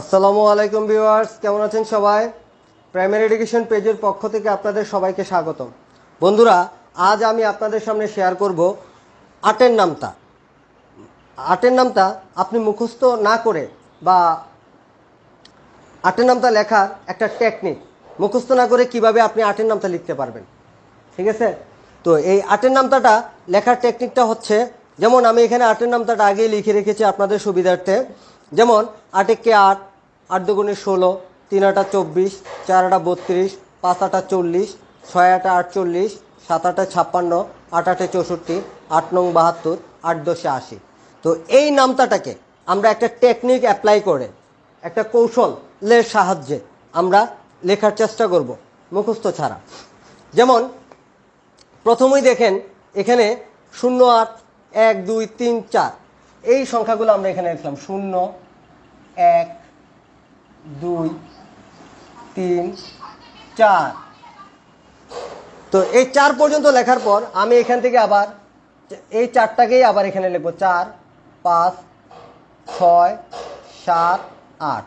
আসসালামু আলাইকুম ভিউয়ার্স, কেমন আছেন সবাই? প্রাইমারি এডুকেশন পেজের পক্ষ থেকে আপনাদের সবাইকে স্বাগতম। বন্ধুরা, আজ আমি আপনাদের সামনে শেয়ার করব আটের নামতা আটের নামতা আপনি মুখস্থ না করে বা আটের নামতা লেখার একটা টেকনিক মুখস্থ না করে কীভাবে আপনি আটের নামতা লিখতে পারবেন। ঠিক আছে? তো এই আটের নামতাটা লেখার টেকনিকটা হচ্ছে, যেমন আমি এখানে আটের নামতাটা আগেই লিখে রেখেছি আপনাদের সুবিধার্থে। যেমন, আট আটেককে আট আট দুগুণে ষোলো, তিন আটা চব্বিশ, চার আটা বত্রিশ, পাঁচ আটা চল্লিশ, ছয় আটা আটচল্লিশ, সাত আটা ছাপ্পান্ন, আট আটে চৌষট্টি, আট নং বাহাত্তর, আট দশে আশি। তো এই নামতাটাকে আমরা একটা টেকনিক অ্যাপ্লাই করে, একটা কৌশলের সাহায্যে আমরা লেখার চেষ্টা করব, মুখস্থ ছাড়া। যেমন, প্রথমেই দেখেন, এখানে শূন্য আট, এক, দুই, তিন, চার, এই সংখ্যাগুলো আমরা এখানে লিখলাম, শূন্য এক, দুই, তিন, চার। তো এই চার পর্যন্ত লেখার পর আমি এখান থেকে আবার এই চারটাকেই আবার এখানে লিখব। চার, পাঁচ, ছয়, সাত, আট।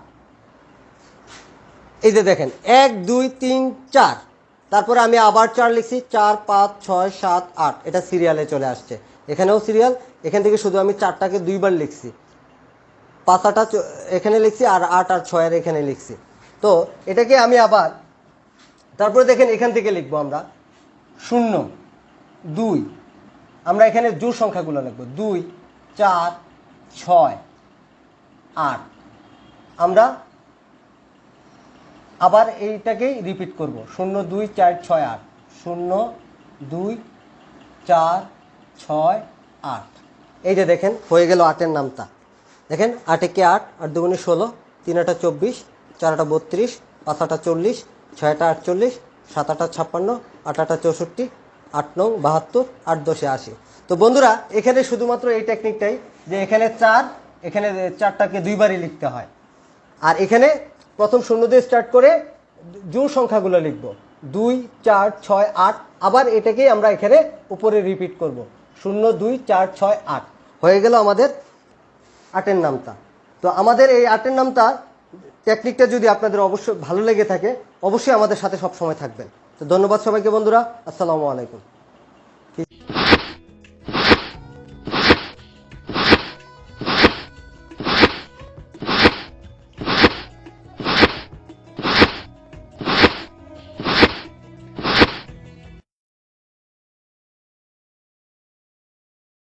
এই যে দেখেন, এক, দুই, তিন, চার। তারপরে আমি আবার চার লিখছি। চার, পাঁচ, ছয়, সাত, আট। এটা সিরিয়ালে চলে আসছে। এখানেও সিরিয়াল এখান থেকে শুধু আমি চারটাকে দুইবার লিখছি। পাঁচ আটা এখানে লিখছি আর আট আর ছয়ের এখানে লিখছি। তো এটাকে আমি আবার তারপরে দেখেন এখান থেকে লিখব আমরা। শূন্য, দুই, আমরা এখানে জোর সংখ্যাগুলো লিখব। দুই, চার, ছয়, আট। আমরা আবার এইটাকেই রিপিট করব। শূন্য, দুই, চার, ছয়, আট। শূন্য, দুই, চার, ছয়, আট। এই যে দেখেন, হয়ে গেল আটের নামটা। দেখেন, আটে কে আট আট দুগুণে ষোলো তিন আটা চব্বিশ চার আটা বত্রিশ পাঁচ আটা চল্লিশ ছয় আটা আটচল্লিশ সাত আটা ছাপ্পান্ন আট আটা চৌষট্টি, আট নং বাহাত্তর, আট দশে আশি। তো বন্ধুরা, এখানে শুধুমাত্র এই টেকনিকটাই যে এখানে চার, এখানে চারটাকে দুইবারই লিখতে হয়। আর এখানে প্রথম শূন্য দিয়ে স্টার্ট করে জোর সংখ্যাগুলো লিখব। দুই, চার, ছয়, আট, আবার এটাকেই আমরা এখানে উপরে রিপিট করব। শূন্য, দুই, চার, ছয়, আট। হয়ে গেল আমাদের আটের নামতা। তো আমাদের এই আটের নামতা টেকনিকটা যদি আপনাদের অবশ্যই ভালো লেগে থাকে, অবশ্যই আমাদের সাথে সব সময় থাকবেন। তো ধন্যবাদ সবাইকে বন্ধুরা, আসসালামু আলাইকুম।